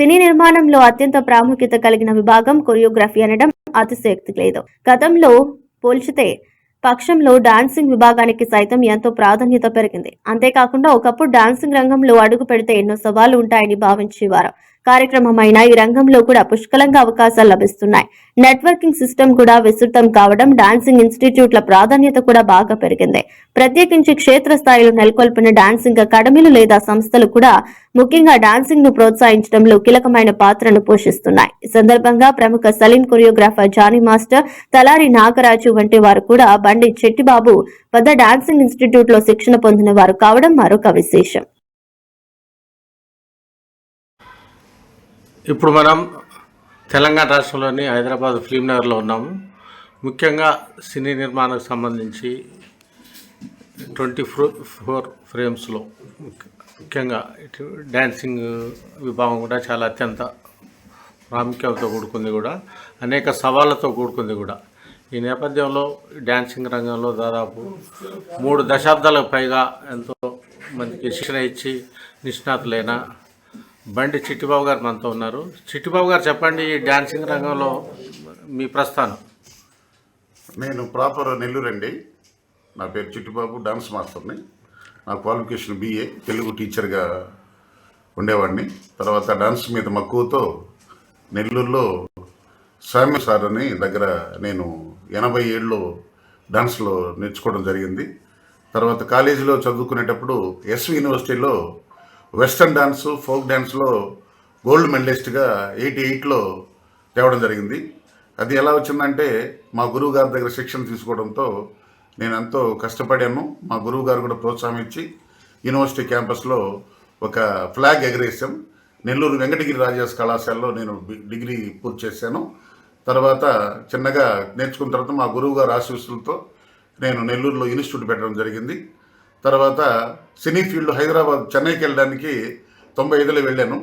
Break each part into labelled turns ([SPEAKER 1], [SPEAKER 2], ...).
[SPEAKER 1] సినీ నిర్మాణంలో అత్యంత ప్రాముఖ్యత కలిగిన విభాగం కొరియోగ్రఫీ అనడం అతిశయోక్తి లేదు. గతంలో పోల్చితే పక్షంలో డాన్సింగ్ విభాగానికి సైతం ఎంతో ప్రాధాన్యత పెరిగింది. అంతేకాకుండా ఒకప్పుడు డాన్సింగ్ రంగంలో అడుగు పెడితే ఎన్నో సవాళ్ళు ఉంటాయని భావించేవారు. కార్యక్రమమైన ఈ రంగంలో కూడా పుష్కలంగా అవకాశాలు లభిస్తున్నాయి. నెట్వర్కింగ్ సిస్టమ్ కూడా విస్తృతం కావడం డాన్సింగ్ ఇన్స్టిట్యూట్ల ప్రాధాన్యత కూడా బాగా పెరిగింది. ప్రత్యేకించి క్షేత్రస్థాయిలో నెలకొల్పిన డాన్సింగ్ అకాడమీలు లేదా సంస్థలు కూడా ముఖ్యంగా డాన్సింగ్ను ప్రోత్సహించడంలో కీలకమైన పాత్రను పోషిస్తున్నాయి. ఈ సందర్భంగా ప్రముఖ సలీం కొరియోగ్రాఫర్ జానీ మాస్టర్ తలారి నాగరాజు వంటి వారు కూడా బండి చెట్టిబాబు వద్ద డాన్సింగ్ ఇన్స్టిట్యూట్లో శిక్షణ పొందిన వారు కావడం మరొక విశేషం.
[SPEAKER 2] ఇప్పుడు మనం తెలంగాణ రాష్ట్రంలోని హైదరాబాద్ ఫిలిం నగర్లో ఉన్నాము ముఖ్యంగా సినీ నిర్మాణకు సంబంధించి ట్వంటీ ఫోర్ ఫ్రేమ్స్లో ముఖ్యంగా డ్యాన్సింగ్ విభాగం కూడా చాలా అత్యంత ప్రాముఖ్యతతో కూడుకుంది కూడా. అనేక సవాళ్ళతో కూడుకుంది కూడా. ఈ నేపథ్యంలో డ్యాన్సింగ్ రంగంలో దాదాపు మూడు దశాబ్దాలకు పైగా ఎంతో మందికి శిక్షణ ఇచ్చి నిష్ణాతులైన బండి చిట్టిబాబు గారు మనతో ఉన్నారు. చిట్టిబాబు గారు చెప్పండి ఈ డాన్సింగ్ రంగంలో మీ ప్రస్థానం.
[SPEAKER 3] నేను ప్రాపర్ నెల్లూరు అండి. నా పేరు చిట్టిబాబు డాన్స్ మాస్టర్ని. నా క్వాలిఫికేషన్ బీఏ తెలుగు టీచర్గా ఉండేవాడిని. తర్వాత డాన్స్ మీద మక్కువతో నెల్లూరులో స్వామి సార్ అని దగ్గర నేను ఎనభై ఏళ్ళలో డాన్స్లో నేర్చుకోవడం జరిగింది. తర్వాత కాలేజీలో చదువుకునేటప్పుడు ఎస్వి యూనివర్సిటీలో వెస్టర్న్ డాన్స్ ఫోక్ డ్యాన్స్లో గోల్డ్ మెడలిస్ట్గా ఎయిటీ ఎయిట్లో తేవడం జరిగింది. అది ఎలా వచ్చిందంటే మా గురువు గారి దగ్గర శిక్షణ తీసుకోవడంతో నేను ఎంతో కష్టపడాను. మా గురువు గారు కూడా ప్రోత్సాహం ఇచ్చి యూనివర్సిటీ క్యాంపస్లో ఒక ఫ్లాగ్ ఎగరేసాం. నెల్లూరు వెంకటగిరి రాజాస్ కళాశాలలో నేను డిగ్రీ పూర్తి చేశాను. తర్వాత చిన్నగా నేర్చుకున్న తర్వాత మా గురువు గారు ఆశీస్సులతో నేను నెల్లూరులో ఇన్స్టిట్యూట్ పెట్టడం జరిగింది. తర్వాత సినీ ఫీల్డ్ హైదరాబాద్ చెన్నైకి వెళ్ళడానికి తొంభై ఐదులో వెళ్ళాను.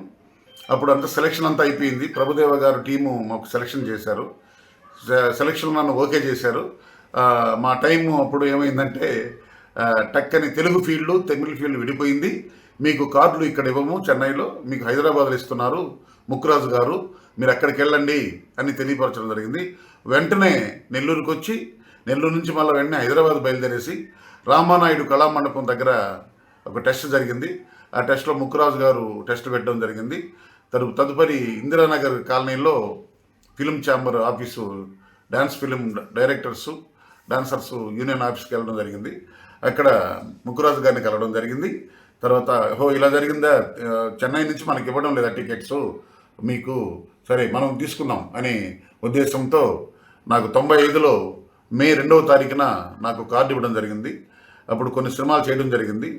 [SPEAKER 3] అప్పుడు అంతా సెలక్షన్ అంతా అయిపోయింది. ప్రభుదేవ గారు టీము మాకు సెలక్షన్ చేశారు. సెలెక్షన్ సెలక్షన్ నన్ను ఓకే చేశారు. మా టైం అప్పుడు ఏమైందంటే టక్కని తెలుగు ఫీల్డ్ తమిళ ఫీల్డ్ విడిపోయింది. మీకు కార్డులు ఇక్కడ ఇవ్వము చెన్నైలో. మీకు హైదరాబాద్లో ఇస్తున్నారు ముక్కురాజు గారు. మీరు అక్కడికి వెళ్ళండి అని తెలియపరచడం జరిగింది. వెంటనే నెల్లూరుకు వచ్చి నెల్లూరు నుంచి మళ్ళీ వెంటనే హైదరాబాద్ బయలుదేరేసి రామానాయుడు కళామండపం దగ్గర ఒక టెస్ట్ జరిగింది. ఆ టెస్ట్లో ముక్కురాజు గారు టెస్ట్ పెట్టడం జరిగింది. తరు తదుపరి ఇందిరానగర్ కాలనీలో film chamber office dance film directors dancers union ఆఫీస్కి వెళ్ళడం జరిగింది. అక్కడ ముక్కురాజు గారిని కలవడం జరిగింది. తర్వాత హో ఇలా జరిగిందా? చెన్నై నుంచి మనకి ఇవ్వడం లేదా టికెట్స్? మీకు సరే మనం తీసుకున్నాం అనే ఉద్దేశంతో నాకు తొంభై ఐదులో మే రెండవ తారీఖున నాకు కార్డు ఇవ్వడం జరిగింది. అప్పుడు కొన్ని సినిమాలు చేయడం జరిగింది.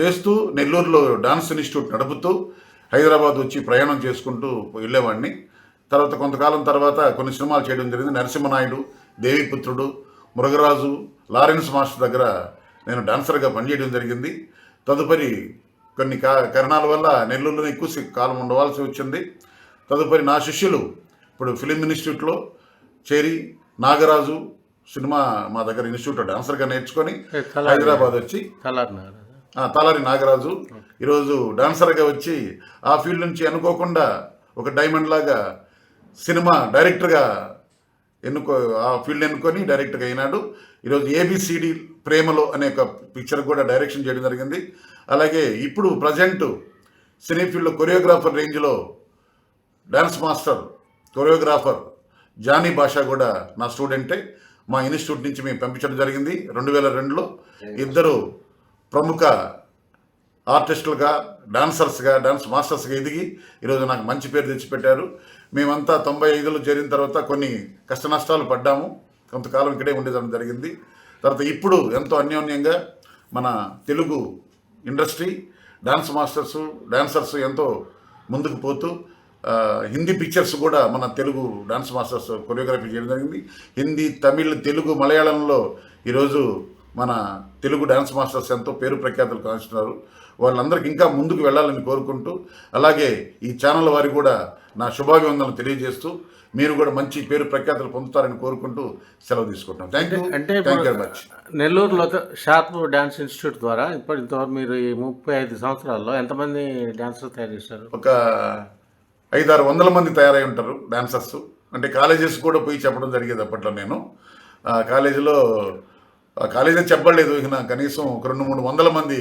[SPEAKER 3] చేస్తూ నెల్లూరులో డాన్స్ ఇన్స్టిట్యూట్ నడుపుతూ హైదరాబాద్ వచ్చి ప్రయాణం చేసుకుంటూ వెళ్ళేవాడిని. తర్వాత కొంతకాలం తర్వాత కొన్ని సినిమాలు చేయడం జరిగింది. నరసింహనాయుడు దేవిపుత్రుడు మృగరాజు లారెన్స్ మాస్టర్ దగ్గర నేను డాన్సర్గా పనిచేయడం జరిగింది. తదుపరి కొన్ని కా కారణాల వల్ల నెల్లూరులో ఎక్కువ కాలం ఉండవలసి వచ్చింది. తదుపరి నా శిష్యులు ఇప్పుడు ఫిలిం ఇన్స్టిట్యూట్లో చేరి నాగరాజు సినిమా మా దగ్గర ఇన్స్టిట్యూట్లో డాన్సర్గా నేర్చుకొని. హైదరాబాద్ వచ్చి తాలారి నాగరాజు. ఈరోజు డాన్సర్గా వచ్చి ఆ ఫీల్డ్ నుంచి అనుకోకుండా ఒక డైమండ్ లాగా సినిమా డైరెక్టర్గా ఎన్నుకో ఆ ఫీల్డ్ ఎన్నుకొని డైరెక్టర్గా అయినాడు. ఈరోజు ఏబిసిడి ప్రేమలో అనే ఒక పిక్చర్ కూడా డైరెక్షన్ చేయడం జరిగింది. అలాగే ఇప్పుడు ప్రజెంట్ సినీ ఫీల్డ్లో కొరియోగ్రాఫర్ రేంజ్లో డాన్స్ మాస్టర్ కొరియోగ్రాఫర్ జానీ భాష కూడా నా స్టూడెంటే మా ఇన్స్టిట్యూట్ నుంచి మేము పంపించడం జరిగింది. రెండు వేల రెండులో ఇద్దరు ప్రముఖ ఆర్టిస్టులుగా డాన్సర్స్గా డాన్స్ మాస్టర్స్గా ఎదిగి ఈరోజు నాకు మంచి పేరు తెచ్చిపెట్టారు. మేమంతా తొంభై ఐదులో చేరిన తర్వాత కొన్ని కష్ట నష్టాలు పడ్డాము. కొంతకాలం ఇక్కడే ఉండేదడం జరిగింది. తర్వాత ఇప్పుడు ఎంతో అన్యోన్యంగా మన Telugu industry dance masters dancers ఎంతో ముందుకు పోతూ హిందీ పిక్చర్స్ కూడా మన తెలుగు డాన్స్ మాస్టర్స్ కొరియోగ్రఫీ చేయడం జరిగింది. హిందీ తమిళ్ తెలుగు మలయాళంలో ఈరోజు మన తెలుగు డాన్స్ మాస్టర్స్ ఎంతో పేరు ప్రఖ్యాతులు కాంచుతున్నారు వాళ్ళందరికీ ఇంకా ముందుకు వెళ్ళాలని కోరుకుంటూ అలాగే ఈ ఛానల్ వారి కూడా నా శుభాభివందనలు తెలియజేస్తూ మీరు కూడా మంచి పేరు ప్రఖ్యాతులు పొందుతారని కోరుకుంటూ సెలవు తీసుకుంటాం థ్యాంక్ యూ
[SPEAKER 2] అంటే
[SPEAKER 3] థ్యాంక్ యూ మచ్
[SPEAKER 2] నెల్లూరులో షార్ప్ డాన్స్ ఇన్స్టిట్యూట్ ద్వారా ఇప్పుడు ఇంతవరకు మీరు ఈ ముప్పై ఐదు సంవత్సరాల్లో ఎంతమంది డాన్సర్ తయారు చేశారు?
[SPEAKER 3] ఒక ఐదారు వందల మంది తయారై ఉంటారు డాన్సర్స్ అంటే కాలేజెస్ కూడా పోయి చెప్పడం జరిగేది అప్పట్లో నేను. ఆ కాలేజీలో కాలేజీ చెప్పలేదు. ఇక నా కనీసం ఒక రెండు మూడు వందల మంది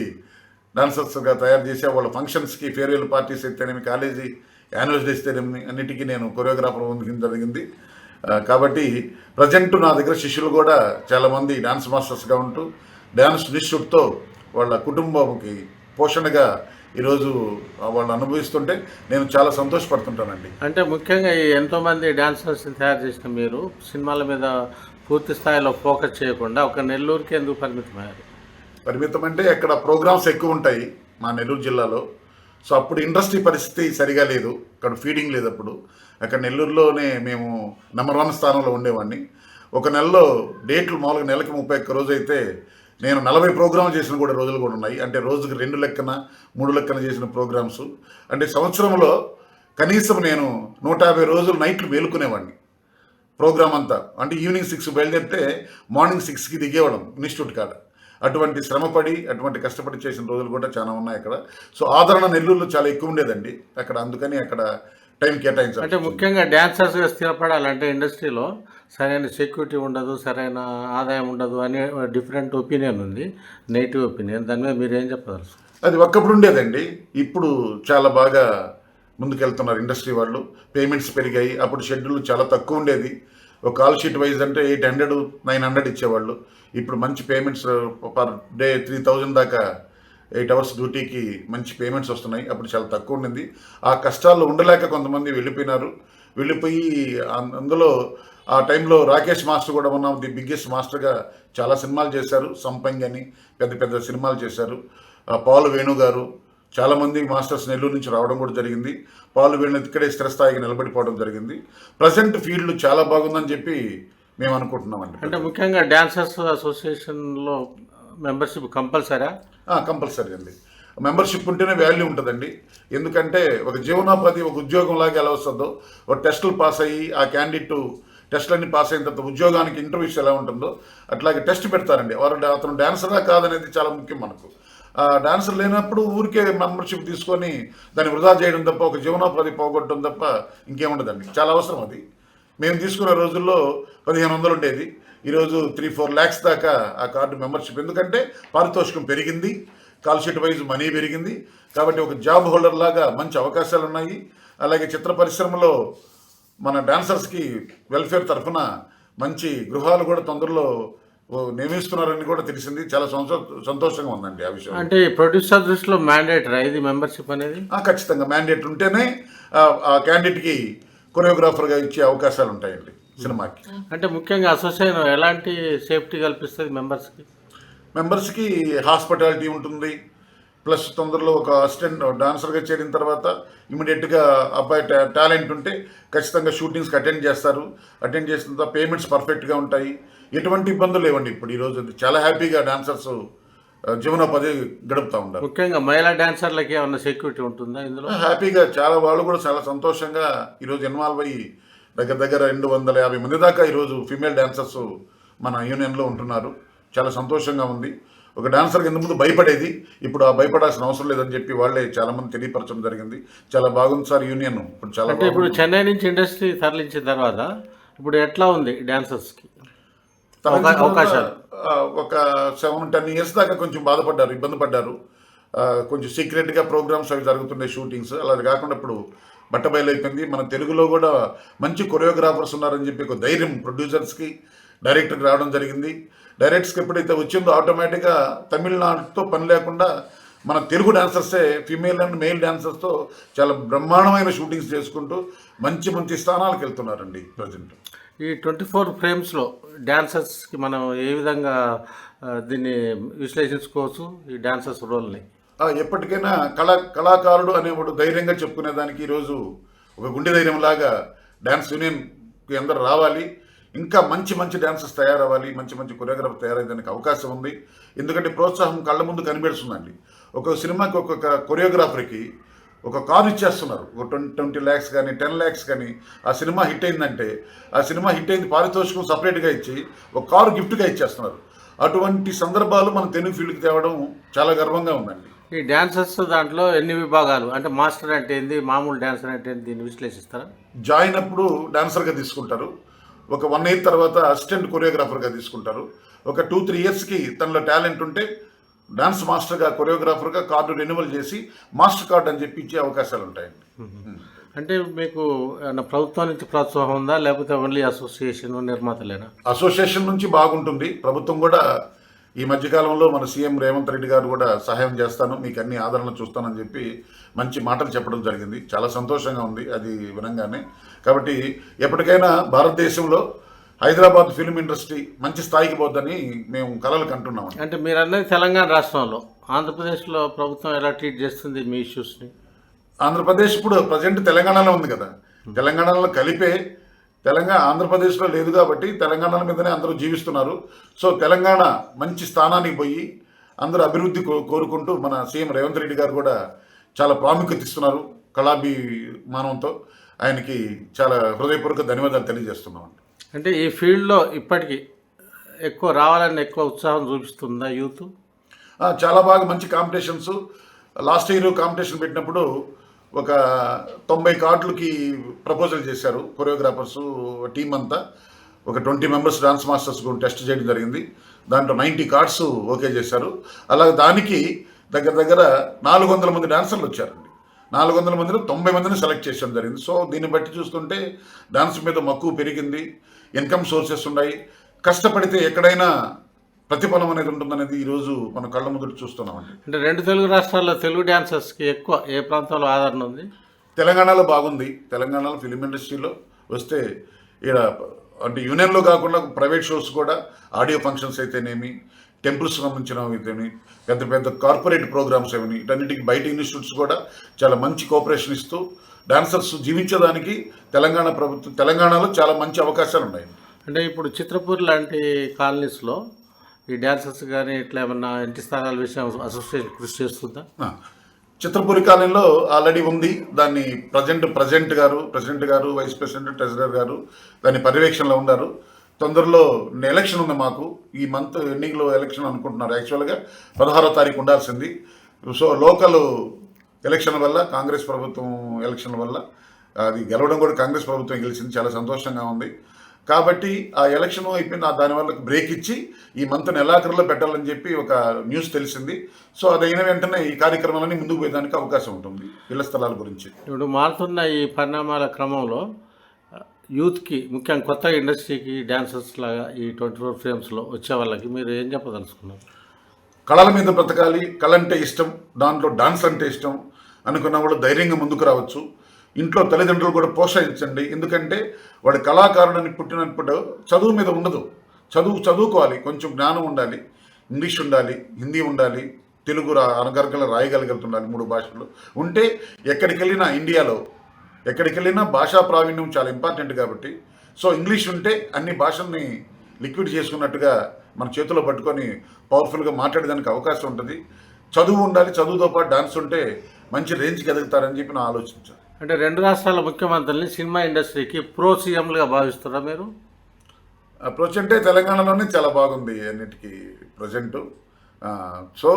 [SPEAKER 3] డాన్సర్స్గా తయారు చేసే వాళ్ళ ఫంక్షన్స్కి ఫేర్వెల్ పార్టీస్ అయితేనేమి కాలేజీ యాన్యువల్ డేస్ అయితేనేమి అన్నిటికీ నేను కొరియోగ్రాఫర్ పొందడం జరిగింది కాబట్టి ప్రజెంట్ నా దగ్గర శిష్యులు కూడా చాలామంది డాన్స్ మాస్టర్స్గా ఉంటూ డ్యాన్స్ ఇన్స్టిట్యూట్తో వాళ్ళ కుటుంబంకి పోషణగా ఈరోజు వాళ్ళు అనుభవిస్తుంటే నేను చాలా సంతోషపడుతుంటానండి.
[SPEAKER 2] అంటే ముఖ్యంగా ఈ ఎంతోమంది డాన్సర్స్ని తయారు చేసిన మీరు సినిమాల మీద పూర్తి స్థాయిలో ఫోకస్ చేయకుండా ఒక నెల్లూరుకి ఎందుకు పరిమితమయ్యారు?
[SPEAKER 3] పరిమితం అంటే అక్కడ ప్రోగ్రామ్స్ ఎక్కువ ఉంటాయి మా నెల్లూరు జిల్లాలో. సో అప్పుడు ఇండస్ట్రీ పరిస్థితి సరిగా లేదు. అక్కడ ఫీడింగ్ లేదు అప్పుడు. అక్కడ నెల్లూరులోనే మేము నెంబర్ వన్ స్థానంలో ఉండేవాడిని. ఒక నెలలో డేట్లు మామూలుగా నెలకి ముప్పై ఒక్క రోజు అయితే నేను నలభై ప్రోగ్రామ్ చేసిన కూడా రోజులు కూడా ఉన్నాయి. అంటే రోజుకి రెండు లెక్కన మూడు లెక్కన చేసిన ప్రోగ్రామ్స్. అంటే సంవత్సరంలో కనీసం నేను నూట యాభై రోజులు నైట్లు మేలుకునేవాడిని. ప్రోగ్రామ్ అంతా. అంటే ఈవినింగ్ సిక్స్ బయలుదేరితే మార్నింగ్ సిక్స్కి దిగేవాళ్ళం ఇన్స్టిట్యూట్ కాడ. అటువంటి శ్రమపడి అటువంటి కష్టపడి చేసిన రోజులు కూడా చాలా ఉన్నాయి అక్కడ. సో ఆదరణ నెల్లూరులో చాలా ఎక్కువ ఉండేదండి. అక్కడ అందుకని అక్కడ టైం
[SPEAKER 2] అంటే ముఖ్యంగా డాన్సర్స్గా స్థిరపడాలంటే ఇండస్ట్రీలో సరైన సెక్యూరిటీ ఉండదు సరైన ఆదాయం ఉండదు అనే డిఫరెంట్ ఒపీనియన్ ఉంది నెగిటివ్ ఒపీనియన్. దాని మీద మీరు ఏం చెప్పదలుసు
[SPEAKER 3] అది ఒక్కప్పుడు ఉండేదండి. ఇప్పుడు చాలా బాగా ముందుకెళ్తున్నారు ఇండస్ట్రీ వాళ్ళు. పేమెంట్స్ పెరిగాయి. అప్పుడు షెడ్యూల్ చాలా తక్కువ ఉండేది. ఒక కాల్ షీట్ వైజ్ అంటే ఎయిట్ హండ్రెడ్ నైన్ హండ్రెడ్ ఇచ్చేవాళ్ళు. ఇప్పుడు మంచి payments per day three thousand దాకా ఎయిట్ అవర్స్ డ్యూటీకి మంచి పేమెంట్స్ వస్తున్నాయి. అప్పుడు చాలా తక్కువ ఉండింది. ఆ కష్టాల్లో ఉండలేక కొంతమంది వెళ్ళిపోయినారు. వెళ్ళిపోయి అందులో ఆ టైంలో రాకేష్ మాస్టర్ కూడా ఉన్న ది బిగ్గెస్ట్ మాస్టర్గా చాలా సినిమాలు చేశారు సంపంగి అని పెద్ద పెద్ద సినిమాలు చేశారు. పాలు వేణు గారు చాలామంది మాస్టర్స్ నెల్లూరు నుంచి రావడం కూడా జరిగింది. పాలు వేణు ఇక్కడే స్థిరస్థాయికి నిలబడిపోవడం జరిగింది. ప్రజెంట్ ఫీల్డ్ చాలా బాగుందని చెప్పి మేము అనుకుంటున్నామండి.
[SPEAKER 2] అంటే ముఖ్యంగా డాన్సర్స్ అసోసియేషన్లో మెంబర్షిప్ కంపల్సరా?
[SPEAKER 3] కంపల్సరీ అండి. మెంబర్షిప్ ఉంటేనే వాల్యూ ఉంటుందండి. ఎందుకంటే ఒక జీవనోపాధి ఒక ఉద్యోగం లాగా ఎలా వస్తుందో ఒక టెస్టులు పాస్ అయ్యి ఆ క్యాండిడేట్ టెస్ట్లన్నీ పాస్ అయిన తర్వాత ఉద్యోగానికి ఇంటర్వ్యూస్ ఎలా ఉంటుందో అట్లాగే టెస్ట్ పెడతారండి. వారు అతను డాన్సరా కాదనేది చాలా ముఖ్యం మనకు. ఆ డాన్సర్ లేనప్పుడు ఊరికే మెంబర్షిప్ తీసుకొని దాన్ని వృధా చేయడం తప్ప ఒక జీవనోపాధి పోగొట్టడం తప్ప ఇంకేముండదండి. చాలా అవసరం అది. మేము తీసుకున్న రోజుల్లో పదిహేను వందలు ఉండేది. ఈరోజు త్రీ ఫోర్ ల్యాక్స్ దాకా ఆ కార్డు మెంబర్షిప్. ఎందుకంటే పారితోషికం పెరిగింది కాల్ షీట్ వైజ్ మనీ పెరిగింది. కాబట్టి ఒక జాబ్ హోల్డర్ లాగా మంచి అవకాశాలు ఉన్నాయి అలాగే చిత్ర పరిశ్రమలో మన డాన్సర్స్కి వెల్ఫేర్ తరఫున మంచి గృహాలు కూడా తొందరలో నియమిస్తున్నారని కూడా తెలిసింది. చాలా సంతో సంతోషంగా ఉందండి ఆ విషయం.
[SPEAKER 2] అంటే ఈ ప్రొడ్యూసర్ దృష్టిలో మ్యాండేటరీ ఇది మెంబర్షిప్ అనేది?
[SPEAKER 3] ఆ, ఖచ్చితంగా మ్యాండేట్ ఉంటేనే ఆ, ఆ క్యాండిడేట్కి కొరియోగ్రాఫర్గా ఇచ్చే అవకాశాలు ఉంటాయండి సినిమాకి.
[SPEAKER 2] అంటే ముఖ్యంగా అసోసియేషన్ ఎలాంటి సేఫ్టీ కల్పిస్తుంది మెంబర్స్కి
[SPEAKER 3] మెంబర్స్కి హాస్పిటాలిటీ ఉంటుంది. ప్లస్ తొందరలో ఒక అసిస్టెంట్ డాన్సర్గా చేరిన తర్వాత ఇమీడియట్గా అబ్బాయి టా- టాలెంట్ ఉంటే ఖచ్చితంగా షూటింగ్స్కి అటెండ్ చేస్తారు. అటెండ్ చేసిన తర్వాత పేమెంట్స్ పర్ఫెక్ట్గా ఉంటాయి. ఎటువంటి ఇబ్బందులు లేవండి ఇప్పుడు ఈరోజు చాలా హ్యాపీగా డాన్సర్స్ జీవనోపాధి గడుపుతూ ఉంటారు.
[SPEAKER 2] ముఖ్యంగా మహిళా డాన్సర్లకి ఏమన్నా సెక్యూరిటీ ఉంటుందా ఇందులో?
[SPEAKER 3] హ్యాపీగా చాలా వాళ్ళు కూడా చాలా సంతోషంగా ఈరోజు ఇన్వాల్వ్ అయ్యి దగ్గర దగ్గర రెండు వందల యాభై మంది దాకా ఈరోజు ఫీమేల్ డాన్సర్స్ మన యూనియన్లో ఉంటున్నారు. చాలా సంతోషంగా ఉంది. ఒక డాన్సర్కి ఇంత ముందు భయపడేది. ఇప్పుడు ఆ భయపడాల్సిన అవసరం లేదని చెప్పి వాళ్ళే చాలా మంది తెలియపరచడం జరిగింది. చాలా బాగుంది సార్ యూనియన్. ఇప్పుడు చాలా
[SPEAKER 2] అంటే ఇప్పుడు. చెన్నై నుంచి ఇండస్ట్రీ తరలించిన తర్వాత ఇప్పుడు ఎట్లా ఉంది డాన్సర్స్కి? అవకాశాలు.
[SPEAKER 3] ఒక సెవెన్ టెన్ ఇయర్స్ దాకా కొంచెం బాధపడ్డారు ఇబ్బంది పడ్డారు. కొంచెం సీక్రెట్గా ప్రోగ్రామ్స్ అవి జరుగుతుండే షూటింగ్స్. అలా కాకుండా ఇప్పుడు బట్టబయలు అయిపోయింది మన తెలుగులో కూడా మంచి కొరియోగ్రాఫర్స్ ఉన్నారని చెప్పి ఒక ధైర్యం ప్రొడ్యూసర్స్కి డైరెక్టర్కి రావడం జరిగింది. డైరెక్టర్స్కి ఎప్పుడైతే వచ్చిందో ఆటోమేటిక్గా తమిళనాడుతో పని లేకుండా మన తెలుగు డాన్సర్సే ఫీమేల్ అండ్ మేల్ డాన్సర్స్తో చాలా బ్రహ్మాండమైన షూటింగ్స్ చేసుకుంటూ మంచి మంచి స్థానాలకు వెళ్తున్నారండి ప్రజెంట్.
[SPEAKER 2] ఈ ట్వంటీ ఫోర్ ఫ్రేమ్స్లో డాన్సర్స్కి మనం ఏ విధంగా దీన్ని విశ్లేషించుకోవచ్చు ఈ డాన్సర్స్ రోల్ని?
[SPEAKER 3] ఎప్పటికైనా కళా కళాకారుడు అనేవాడు ధైర్యంగా చెప్పుకునేదానికి ఈరోజు ఒక గుండె ధైర్యం లాగా డ్యాన్స్ యూనియన్కి అందరూ రావాలి. ఇంకా మంచి మంచి డాన్సర్స్ తయారవ్వాలి మంచి మంచి కొరియోగ్రాఫర్ తయారయ్యేదానికి అవకాశం ఉంది. ఎందుకంటే ప్రోత్సాహం కళ్ళ ముందు కనిపెడుతుందండి. ఒక సినిమాకి ఒక్కొక్క కొరియోగ్రాఫర్కి ఒక కారు ఇచ్చేస్తున్నారు. ఒక ట్వంటీ ట్వంటీ ల్యాక్స్ కానీ టెన్ ల్యాక్స్ కానీ ఆ సినిమా హిట్ అయిందంటే ఆ సినిమా హిట్ అయింది పారితోషికం సపరేట్గా ఇచ్చి ఒక కారు గిఫ్ట్గా ఇచ్చేస్తున్నారు. అటువంటి సందర్భాలు మన తెలుగు ఫీల్డ్కి తేవడం చాలా గర్వంగా ఉందండి.
[SPEAKER 2] ఈ డ్యాన్సర్స్ దాంట్లో ఎన్ని విభాగాలు? అంటే మాస్టర్ అంటే ఏంది? మామూలు డాన్సర్ అంటే ఏంది? దీన్ని విశ్లేషిస్తారా?
[SPEAKER 3] జాయిన్ అప్పుడు డాన్సర్గా తీసుకుంటారు. ఒక వన్ ఇయర్ తర్వాత అసిస్టెంట్ కొరియోగ్రాఫర్గా తీసుకుంటారు. ఒక టూ త్రీ ఇయర్స్కి తనలో టాలెంట్ ఉంటే డాన్స్ మాస్టర్గా కొరియోగ్రాఫర్గా కార్డు రెన్యువల్ చేసి మాస్టర్ కార్డు అని చెప్పి ఇచ్చే అవకాశాలు ఉంటాయండి.
[SPEAKER 2] అంటే మీకు ప్రభుత్వం నుంచి ప్రోత్సాహం ఉందా? లేకపోతే ఓన్లీ అసోసియేషన్ నిర్మాతలేనా?
[SPEAKER 3] అసోసియేషన్ నుంచి బాగుంటుంది. ప్రభుత్వం కూడా ఈ మధ్యకాలంలో మన సీఎం రేవంత్ రెడ్డి గారు కూడా సహాయం చేస్తాను మీకు అన్ని ఆదరణ చూస్తానని చెప్పి మంచి మాటలు చెప్పడం జరిగింది. చాలా సంతోషంగా ఉంది అది వినంగానే. కాబట్టి ఎప్పటికైనా భారతదేశంలో హైదరాబాద్ ఫిల్మ్ ఇండస్ట్రీ మంచి స్థాయికి పోద్దని మేము కలలు కంటున్నామండి.
[SPEAKER 2] అంటే మీరు అన్నది తెలంగాణ రాష్ట్రంలో. ఆంధ్రప్రదేశ్లో ప్రభుత్వం ఎలా ట్రీట్ చేస్తుంది మీ ఇష్యూస్ని
[SPEAKER 3] ఆంధ్రప్రదేశ్ ఇప్పుడు ప్రజెంట్ తెలంగాణలో ఉంది కదా. తెలంగాణలో కలిపే తెలంగాణ ఆంధ్రప్రదేశ్లో లేదు కాబట్టి తెలంగాణ మీదనే అందరూ జీవిస్తున్నారు. సో తెలంగాణ మంచి స్థానానికి పోయి అందరూ అభివృద్ధి కోరుకుంటూ మన సీఎం రేవంత్ రెడ్డి గారు కూడా చాలా ప్రాముఖ్యత ఇస్తున్నారు కళాభి మానవంతో ఆయనకి చాలా హృదయపూర్వక ధన్యవాదాలు తెలియజేస్తున్నామండి
[SPEAKER 2] అంటే ఈ ఫీల్డ్లో ఇప్పటికీ ఎక్కువ రావాలని ఎక్కువ ఉత్సాహం చూపిస్తుందా యూత్?
[SPEAKER 3] చాలా బాగా మంచి కాంపిటీషన్స్. లాస్ట్ ఇయర్ కాంపిటీషన్ పెట్టినప్పుడు ఒక తొంభై కార్డులకి ప్రపోజల్ చేశారు కొరియోగ్రాఫర్స్ టీం అంతా. ఒక twenty members dance masters test చేయడం జరిగింది. దాంట్లో నైంటీ కార్డ్స్ ఓకే చేశారు. అలాగే దానికి దగ్గర దగ్గర నాలుగు వందల మంది డాన్సర్లు వచ్చారండి. నాలుగు వందల మందిలో తొంభై మందిని సెలెక్ట్ చేయడం జరిగింది. సో దీన్ని బట్టి చూస్తుంటే డాన్స్ మీద మక్కువ పెరిగింది. ఇన్కమ్ సోర్సెస్ ఉన్నాయి. కష్టపడితే ఎక్కడైనా ప్రతిఫలం అనేది ఉంటుందనేది ఈరోజు మన కళ్ళ ముందు చూస్తున్నామండి.
[SPEAKER 2] అంటే రెండు తెలుగు రాష్ట్రాల్లో తెలుగు డాన్సర్స్కి ఎక్కువ ఏ ప్రాంతంలో ఆదరణ ఉంది?
[SPEAKER 3] తెలంగాణలో బాగుంది. తెలంగాణలో ఫిలిం ఇండస్ట్రీలో వస్తే ఇక్కడ అంటే యూనియన్లో కాకుండా ప్రైవేట్ షోస్ కూడా ఆడియో ఫంక్షన్స్ అయితేనేమి టెంపుల్స్ సంబంధించినవి అయితేనేమి పెద్ద పెద్ద కార్పొరేట్ ప్రోగ్రామ్స్ ఏమని వీటన్నిటికి బయట ఇన్స్టిట్యూట్స్ కూడా చాలా మంచి కోఆపరేషన్ ఇస్తూ డాన్సర్స్ జీవించడానికి తెలంగాణ ప్రభుత్వం తెలంగాణలో చాలా మంచి అవకాశాలు ఉన్నాయి
[SPEAKER 2] అంటే ఇప్పుడు చిత్రపూర్ లాంటి కాలనీస్లో ఈ డాన్సర్స్ కానీ ఇట్లా ఏమన్నా ఇంటి స్థానాల విషయం అసోసియేషన్ కృషి చేస్తుందా?
[SPEAKER 3] చిత్రపురి కాలనీలో ఆల్రెడీ ఉంది. దాన్ని ప్రజెంట్ ప్రజెంట్ గారు ప్రెసిడెంట్ గారు వైస్ ప్రెసిడెంట్ ట్రెజరర్ గారు దాని పర్యవేక్షణలో ఉన్నారు. తొందరలో ఎలక్షన్ ఉంది మాకు. ఈ మంత్ ఎండింగ్లో ఎలక్షన్ అనుకుంటున్నారు. యాక్చువల్గా పదహారో తారీఖు ఉండాల్సింది. సో లోకల్ ఎలక్షన్ వల్ల కాంగ్రెస్ ప్రభుత్వం ఎలక్షన్ వల్ల అది గెలవడం కూడా కాంగ్రెస్ ప్రభుత్వం గెలిచింది. చాలా సంతోషంగా ఉంది. కాబట్టి ఆ ఎలక్షన్ అయిపోయింది ఆ దానివల్ల బ్రేక్ ఇచ్చి ఈ మంత్ నెలాఖరులో పెట్టాలని చెప్పి ఒక న్యూస్ తెలిసింది. సో అది అయిన వెంటనే ఈ కార్యక్రమాలన్నీ ముందుకు పోయేదానికి అవకాశం ఉంటుంది ఇళ్ళ స్థలాల గురించి.
[SPEAKER 2] ఇప్పుడు మారుతున్న ఈ పరిణామాల క్రమంలో యూత్కి ముఖ్యంగా కొత్త ఇండస్ట్రీకి డాన్సర్స్ లాగా ఈ ట్వంటీ ఫోర్ ఫ్రేమ్స్లో వచ్చే వాళ్ళకి మీరు ఏం చెప్పదలుచుకున్నారు?
[SPEAKER 3] కళల మీద బ్రతకాలి కళ అంటే ఇష్టం దాంట్లో డాన్స్ అంటే ఇష్టం అనుకున్న వాళ్ళు ధైర్యంగా ముందుకు రావచ్చు. ఇంట్లో తల్లిదండ్రులు కూడా ప్రోత్సహించండి. ఎందుకంటే వాడు కళాకారుడని పుట్టినప్పుడు చదువు మీద ఉండదు. చదువు చదువుకోవాలి. కొంచెం జ్ఞానం ఉండాలి. ఇంగ్లీష్ ఉండాలి. హిందీ ఉండాలి. తెలుగు రా అనగరగల రాయగలుగుతుండాలి మూడు భాషలు. ఉంటే ఎక్కడికి వెళ్ళినా ఇండియాలో ఎక్కడికి వెళ్ళినా భాషా ప్రావీణ్యం చాలా ఇంపార్టెంట్ కాబట్టి. సో ఇంగ్లీష్ ఉంటే అన్ని భాషల్ని లిక్విడ్ చేసుకున్నట్టుగా మన చేతిలో పట్టుకొని పవర్ఫుల్గా మాట్లాడడానికి అవకాశం ఉంటుంది. చదువు ఉండాలి. చదువుతో పాటు డాన్స్ ఉంటే మంచి రేంజ్కి ఎదుగుతారని చెప్పి నా ఆలోచించాను
[SPEAKER 2] అంటే రెండు రాష్ట్రాల ముఖ్యమంత్రుల్ని సినిమా ఇండస్ట్రీకి ప్రో సీఎంలుగా భావిస్తారా మీరు?
[SPEAKER 3] అప్రోచ్ అంటే తెలంగాణలోనే చాలా బాగుంది అన్నిటికీ ప్రజెంట్ సో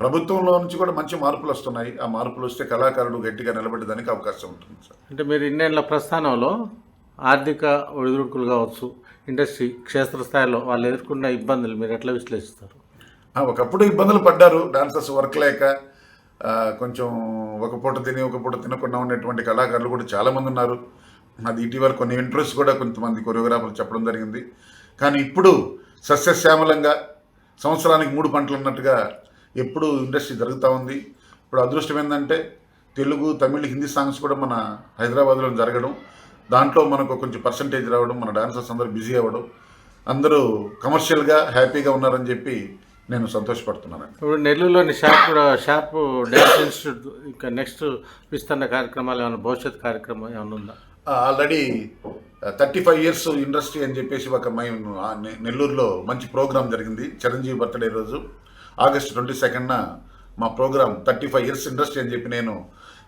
[SPEAKER 3] ప్రభుత్వంలో నుంచి కూడా మంచి మార్పులు వస్తున్నాయి. ఆ మార్పులు వస్తే కళాకారుడు గట్టిగా నిలబెట్టడానికి అవకాశం ఉంటుంది సార్.
[SPEAKER 2] అంటే మీరు ఇన్నేళ్ళ ప్రస్థానంలో ఆర్థిక ఒడిదుడుకులు కావచ్చు ఇండస్ట్రీ క్షేత్రస్థాయిలో వాళ్ళు ఎదుర్కొన్న ఇబ్బందులు మీరు ఎట్లా విశ్లేషిస్తారు?
[SPEAKER 3] ఒకప్పుడు ఇబ్బందులు పడ్డారు డాన్సర్స్ వర్క్ లేక కొంచెం ఒక పూట తిని ఒక పూట తినకుండా ఉండేటువంటి కళాకారులు కూడా చాలామంది ఉన్నారు. అది ఇటీవల కొన్ని ఇంట్రెస్ట్ కూడా కొంతమంది కొరియోగ్రాఫర్లు చెప్పడం జరిగింది. కానీ ఇప్పుడు సస్యశ్యామలంగా సంవత్సరానికి మూడు పంటలు ఉన్నట్టుగా ఎప్పుడు ఇండస్ట్రీ జరుగుతూ ఉంది. ఇప్పుడు అదృష్టం ఏంటంటే తెలుగు తమిళ్ హిందీ సాంగ్స్ కూడా మన హైదరాబాద్లో జరగడం. దాంట్లో మనకు కొంచెం పర్సంటేజ్ రావడం మన డాన్సర్స్ అందరూ బిజీ అవ్వడం. అందరూ కమర్షియల్గా హ్యాపీగా ఉన్నారని చెప్పి నేను సంతోషపడుతున్నానండి.
[SPEAKER 2] ఇప్పుడు నెల్లూరులోని షార్ప్ షార్ప్ డ్యాన్స్ ఇన్స్టిట్యూట్ ఇంకా నెక్స్ట్ విస్తరణ కార్యక్రమాలు ఏమైనా భవిష్యత్ కార్యక్రమం ఏమైనా ఉందా?
[SPEAKER 3] Already thirty five years industry అని చెప్పేసి ఒక మేము నె- నెల్లూరులో మంచి ప్రోగ్రామ్ జరిగింది. చిరంజీవి బర్త్డే రోజు ఆగస్ట్ ట్వంటీ సెకండ్న మా program thirty five years industry అని చెప్పి నేను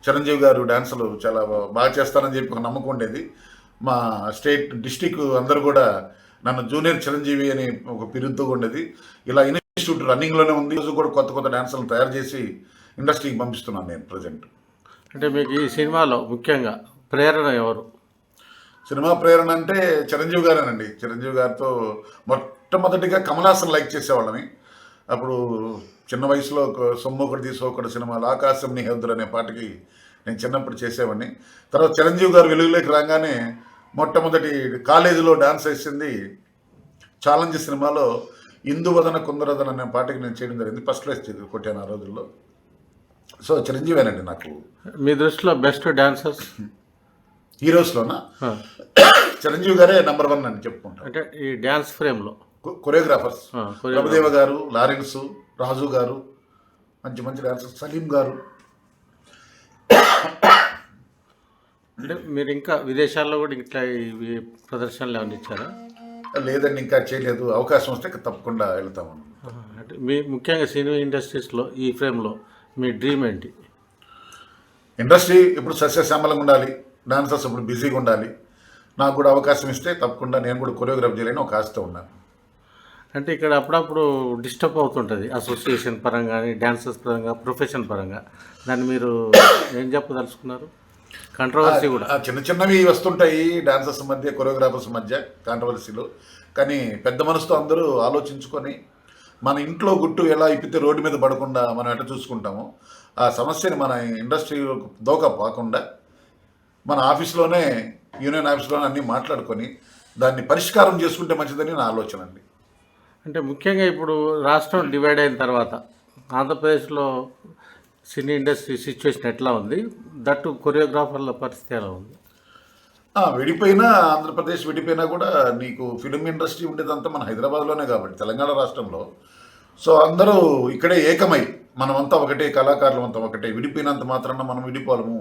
[SPEAKER 3] చిరంజీవి గారు డాన్సులు చాలా బాగా చేస్తానని చెప్పి ఒక నమ్మకం ఉండేది. మా స్టేట్ డిస్టిక్ అందరూ కూడా నన్ను జూనియర్ చిరంజీవి అని ఒక పిరుద్దుగా ఉండేది. ఇలా ఇన్స్టిట్యూట్ రన్నింగ్లోనే ఉంది. రోజు కూడా కొత్త కొత్త డాన్సులను తయారు చేసి ఇండస్ట్రీకి పంపిస్తున్నాను నేను ప్రజెంట్.
[SPEAKER 2] అంటే మీకు ఈ సినిమాలో ముఖ్యంగా ప్రేరణ ఎవరు?
[SPEAKER 3] సినిమా ప్రేరణ అంటే చిరంజీవి గారేనండి. చిరంజీవి గారితో మొట్టమొదటిగా కమల్ హాసన్ లైక్ చేసేవాళ్ళని. అప్పుడు చిన్న వయసులో ఒక సొమ్ము ఒకటి తీసి ఒకటి సినిమాలు ఆకాశం నిహద్దురు అనే పాటకి నేను చిన్నప్పుడు చేసేవాడిని. తర్వాత చిరంజీవి గారు వెలుగులోకి రాగానే మొట్టమొదటి కాలేజీలో డాన్స్ వేసింది ఛాలెంజ్ సినిమాలో ఇందువదన కుందరదన అనే పాటకి నేను చేయడం జరిగింది. ఫస్ట్ ప్లేస్ కొట్టాను ఆ రోజుల్లో. సో చిరంజీవేనండి నాకు.
[SPEAKER 2] మీ దృష్టిలో బెస్ట్ డాన్సర్స్
[SPEAKER 3] హీరోస్లోన? చిరంజీవి గారే నెంబర్ వన్ అని చెప్పుకుంటాను
[SPEAKER 2] అంటే ఈ డ్యాన్స్ ఫ్రేమ్లో
[SPEAKER 3] కొరియోగ్రాఫర్స్. ప్రభుదేవ గారు లారెన్స్ రాజు గారు మంచి మంచి డాన్సర్ సలీం గారు.
[SPEAKER 2] అంటే మీరు ఇంకా విదేశాల్లో కూడా ఇట్లా ఇవి ప్రదర్శనలు ఏమైనా ఇచ్చారా?
[SPEAKER 3] లేదండి ఇంకా చేయలేదు. అవకాశం వస్తే తప్పకుండా వెళ్తామని
[SPEAKER 2] ఆహా. అంటే మీ ముఖ్యంగా సినిమా ఇండస్ట్రీస్లో ఈ ఫ్రేమ్లో మీ డ్రీమ్ ఏంటి?
[SPEAKER 3] ఇండస్ట్రీ ఇప్పుడు సస్యశ్యామలంగా ఉండాలి. డాన్సర్స్ ఇప్పుడు బిజీగా ఉండాలి. నాకు కూడా అవకాశం ఇస్తే తప్పకుండా నేను కూడా కొరియోగ్రాఫ్ చేయాలని ఒక ఆశతో ఉన్నాను.
[SPEAKER 2] అంటే ఇక్కడ అప్పుడప్పుడు డిస్టర్బ్ అవుతుంటుంది అసోసియేషన్ పరంగా డ్యాన్సర్స్ పరంగా ప్రొఫెషన్ పరంగా. దాన్ని మీరు ఏం చెప్పదలుచుకున్నారు? కంట్రవర్సీ కూడా.
[SPEAKER 3] చిన్న చిన్నవి వస్తుంటాయి డాన్సర్స్ మధ్య కొరియోగ్రాఫర్స్ మధ్య కాంట్రవర్సీలు కానీ పెద్ద మనసుతో అందరూ ఆలోచించుకొని మన ఇంట్లో గుట్టు ఎలా ఇప్పితే రోడ్డు మీద పడకుండా మనం ఎట్లా చూసుకుంటామో ఆ సమస్యని మన ఇండస్ట్రీ దోక పోకుండా మన ఆఫీస్లోనే యూనియన్ ఆఫీస్లోనే అన్నీ మాట్లాడుకొని దాన్ని పరిష్కారం చేసుకుంటే మంచిదని నా ఆలోచన అండి.
[SPEAKER 2] అంటే ముఖ్యంగా ఇప్పుడు రాష్ట్రం డివైడ్ అయిన తర్వాత ఆంధ్రప్రదేశ్లో సినీ ఇండస్ట్రీ సిచ్యువేషన్ ఎట్లా ఉంది? దట్టు కొరియోగ్రాఫర్ల పరిస్థితి ఎలా ఉంది?
[SPEAKER 3] విడిపోయినా ఆంధ్రప్రదేశ్ విడిపోయినా కూడా నీకు ఫిలిం ఇండస్ట్రీ ఉండేదంతా మన హైదరాబాద్లోనే కాబట్టి తెలంగాణ రాష్ట్రంలో. సో అందరూ ఇక్కడే ఏకమై మనమంతా ఒకటే కళాకారులు అంతా ఒకటే విడిపోయినంత మాత్రాన మనం విడిపోలము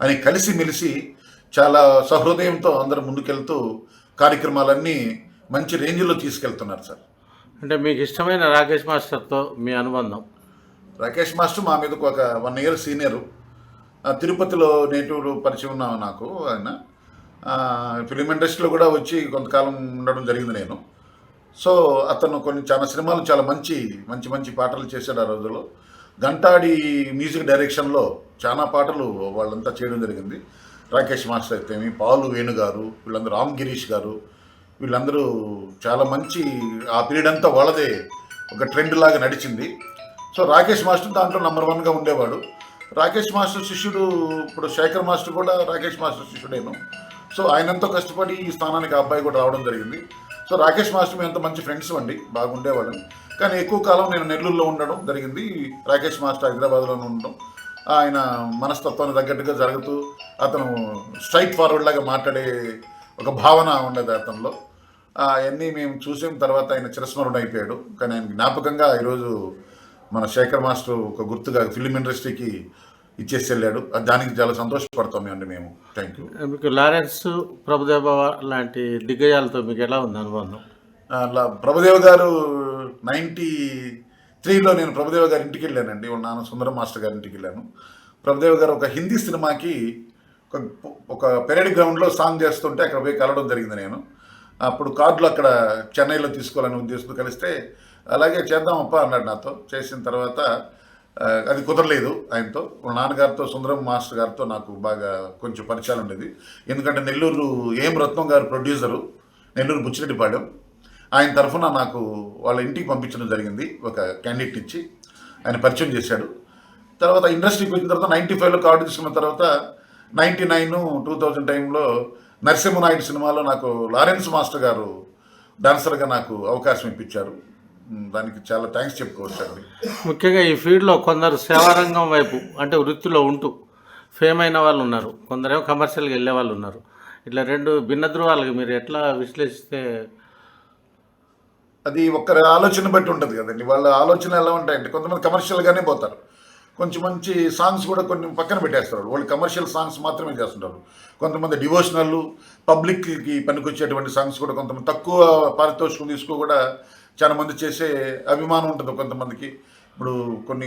[SPEAKER 3] అని కలిసి మెలిసి చాలా సహృదయంతో అందరూ ముందుకెళ్తూ కార్యక్రమాలన్నీ మంచి రేంజ్లో తీసుకెళ్తున్నారు సార్.
[SPEAKER 2] అంటే మీకు ఇష్టమైన రాకేష్ మాస్టర్తో మీ అనుబంధం?
[SPEAKER 3] రాకేష్ మాస్టర్ మా మీదకు ఒక వన్ ఇయర్ సీనియరు. ఆ, తిరుపతిలో నేటివ్ పరిచయం ఉన్నాము నాకు ఆయన. ఫిలిం ఇండస్ట్రీలో కూడా వచ్చి కొంతకాలం ఉండడం జరిగింది నేను. సో అతను కొన్ని చాలా సినిమాలు చాలా మంచి మంచి మంచి పాటలు చేశాడు ఆ రోజుల్లో. గంటాడి మ్యూజిక్ డైరెక్షన్లో చాలా పాటలు వాళ్ళంతా చేయడం జరిగింది. రాకేష్ మాస్టర్ అయితేమి పాలు వేణు గారు వీళ్ళందరూ రామ్ గిరీష్ గారు వీళ్ళందరూ చాలా మంచి ఆ పీరియడ్ అంతా వాళ్ళదే ఒక ట్రెండ్ లాగా నడిచింది. సో రాకేష్ మాస్టర్ దాంట్లో నెంబర్ వన్గా ఉండేవాడు. రాకేష్ మాస్టర్ శిష్యుడు ఇప్పుడు శేఖర్ మాస్టర్ కూడా రాకేష్ మాస్టర్ శిష్యుడేను. సో ఆయన ఎంతో కష్టపడి ఈ స్థానానికి అబ్బాయి కూడా రావడం జరిగింది. సో రాకేష్ మాస్టర్ మేము ఎంత మంచి ఫ్రెండ్స్ అండి బాగుండేవాళ్ళం కానీ ఎక్కువ కాలం నేను నెల్లూరులో ఉండడం జరిగింది. రాకేష్ మాస్టర్ హైదరాబాద్లోనే ఉండడం. ఆయన మనస్తత్వానికి తగ్గట్టుగా జరుగుతూ అతను స్ట్రైట్ ఫార్వర్డ్ లాగా మాట్లాడే ఒక భావన ఉండేది అతనిలో. అవన్నీ మేము చూసిన తర్వాత ఆయన చిరస్మరణ అయిపోయాడు కానీ ఆయన జ్ఞాపకంగా ఈరోజు మన శేఖర్ మాస్టర్ ఒక గుర్తుగా ఫిలిం ఇండస్ట్రీకి ఇచ్చేసి వెళ్ళాడు దానికి చాలా సంతోషపడతాం అండి మేము. థ్యాంక్ యూ
[SPEAKER 2] మీకు లారెన్స్ ప్రభుదేవ లాంటి దిగ్గజాలతో మీకు ఎలా ఉంది అనుబంధం?
[SPEAKER 3] ప్రభుదేవ గారు నైంటీ త్రీలో నేను ప్రభుదేవ గారి ఇంటికి వెళ్ళానండి. వాళ్ళ నాన్న సుందరం మాస్టర్ గారి ఇంటికి వెళ్ళాను. ప్రభుదేవ గారు ఒక హిందీ సినిమాకి ఒక ఒక పెరేడ్ గ్రౌండ్లో సాంగ్ చేస్తుంటే అక్కడ పోయి కలవడం జరిగింది నేను. అప్పుడు కార్డులు అక్కడ చెన్నైలో తీసుకోవాలని ఉద్దేశంతో కలిస్తే అలాగే చేద్దామప్ప అన్నాడు నాతో. చేసిన తర్వాత అది కుదరలేదు ఆయనతో. నాన్నగారితో సుందరం మాస్టర్ గారితో నాకు బాగా కొంచెం పరిచయాలు ఉండేది. ఎందుకంటే నెల్లూరు ఏం రత్నం గారు ప్రొడ్యూసరు నెల్లూరు బుచ్చిరెడ్డిపాళెం ఆయన తరఫున నాకు వాళ్ళ ఇంటికి పంపించడం జరిగింది. ఒక క్యాండిడేట్ ఇచ్చి ఆయన పరిచయం చేశాడు. తర్వాత ఇండస్ట్రీకి వచ్చిన తర్వాత నైంటీ ఫైవ్లో కార్డు తీసుకున్న తర్వాత నైంటీ నైన్ టూ థౌజండ్ టైంలో నరసింహనాయుడు సినిమాలో నాకు లారెన్స్ మాస్టర్ గారు డాన్సర్గా నాకు అవకాశం ఇప్పించారు. దానికి చాలా థ్యాంక్స్ చెప్పుకోవచ్చు అండి.
[SPEAKER 2] ముఖ్యంగా ఈ ఫీల్డ్లో కొందరు సేవారంగం వైపు అంటే వృత్తిలో ఉంటూ ఫేమ్ అయిన వాళ్ళు ఉన్నారు. కొందరేమో కమర్షియల్గా వెళ్ళే వాళ్ళు ఉన్నారు. ఇట్లా రెండు భిన్న ధృవాలకి మీరు ఎట్లా విశ్లేషిస్తే?
[SPEAKER 3] అది ఒక్కరి ఆలోచన బట్టి ఉంటుంది కదండి. వాళ్ళ ఆలోచన ఎలా ఉంటాయంటే కొంతమంది కమర్షియల్గానే పోతారు. కొంచెం మంచి సాంగ్స్ కూడా కొన్ని పక్కన పెట్టేస్తారు. వాళ్ళు కమర్షియల్ సాంగ్స్ మాత్రమే చేస్తుంటారు. కొంతమంది డివోషనల్ పబ్లిక్కి పనికొచ్చేటువంటి సాంగ్స్ కూడా కొంతమంది తక్కువ పారితోషికం తీసుకో కూడా చాలా మంది చేసే అభిమానం ఉంటుంది కొంతమందికి. ఇప్పుడు కొన్ని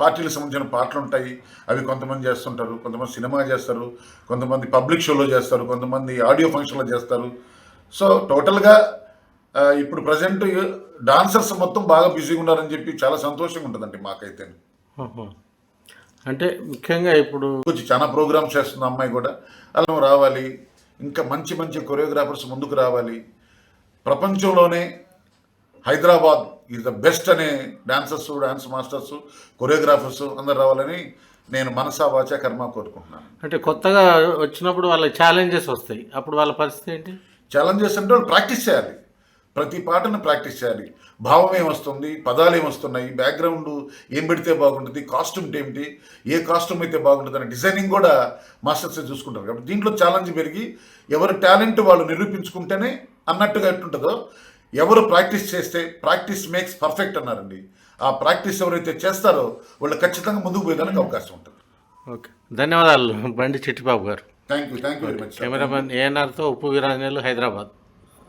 [SPEAKER 3] పార్టీలకు సంబంధించిన పాటలు ఉంటాయి. అవి కొంతమంది చేస్తుంటారు. కొంతమంది సినిమా చేస్తారు. కొంతమంది పబ్లిక్ షోలో చేస్తారు. కొంతమంది ఆడియో ఫంక్షన్లో చేస్తారు. సో టోటల్గా ఇప్పుడు ప్రజెంట్ డాన్సర్స్ మొత్తం బాగా బిజీగా ఉన్నారని చెప్పి చాలా సంతోషంగా ఉంటుందండి మాకైతే.
[SPEAKER 2] అంటే ముఖ్యంగా ఇప్పుడు
[SPEAKER 3] చాలా ప్రోగ్రామ్స్ చేస్తుంది అమ్మాయి కూడా అలా రావాలి. ఇంకా మంచి మంచి కొరియోగ్రాఫర్స్ ముందుకు రావాలి. ప్రపంచంలోనే హైదరాబాద్ ఈజ్ ద బెస్ట్ అనే డాన్సర్స్ డాన్స్ మాస్టర్స్ కొరియోగ్రాఫర్స్ అందరు రావాలని నేను మనసా వాచ కర్మ కోరుకుంటున్నాను.
[SPEAKER 2] అంటే కొత్తగా వచ్చినప్పుడు వాళ్ళకి ఛాలెంజెస్ వస్తాయి. అప్పుడు వాళ్ళ పరిస్థితి ఏంటి?
[SPEAKER 3] ఛాలెంజెస్ అంటే వాళ్ళు ప్రాక్టీస్ చేయాలి. ప్రతి పాటను ప్రాక్టీస్ చేయాలి. భావం ఏమొస్తుంది? పదాలు ఏమొస్తున్నాయి? బ్యాక్గ్రౌండ్ ఏం పెడితే బాగుంటుంది? కాస్ట్యూమ్ ఏమిటి? ఏ కాస్ట్యూమ్ అయితే బాగుంటుంది? అనే డిజైనింగ్ కూడా మాస్టర్స్ చూసుకుంటారు. కాబట్టి దీంట్లో ఛాలెంజ్ పెరిగి ఎవరి టాలెంట్ వాళ్ళు నిరూపించుకుంటేనే అన్నట్టుగా ఎట్టుంటుందో ఎవరు ప్రాక్టీస్ చేస్తే ప్రాక్టీస్ మేక్స్ పర్ఫెక్ట్ అన్నారండి. ఆ ప్రాక్టీస్ ఎవరైతే చేస్తారో వాళ్ళు ఖచ్చితంగా ముందుకు పోయేదానికి అవకాశం ఉంటుంది.
[SPEAKER 2] ఓకే. ధన్యవాదాలు. బండి చిట్టిబాబు గారు.
[SPEAKER 3] Thank you thank you very much
[SPEAKER 2] cameraman ఏఎన్ఆర్తో Uppu Veeranjaneyulu Hyderabad.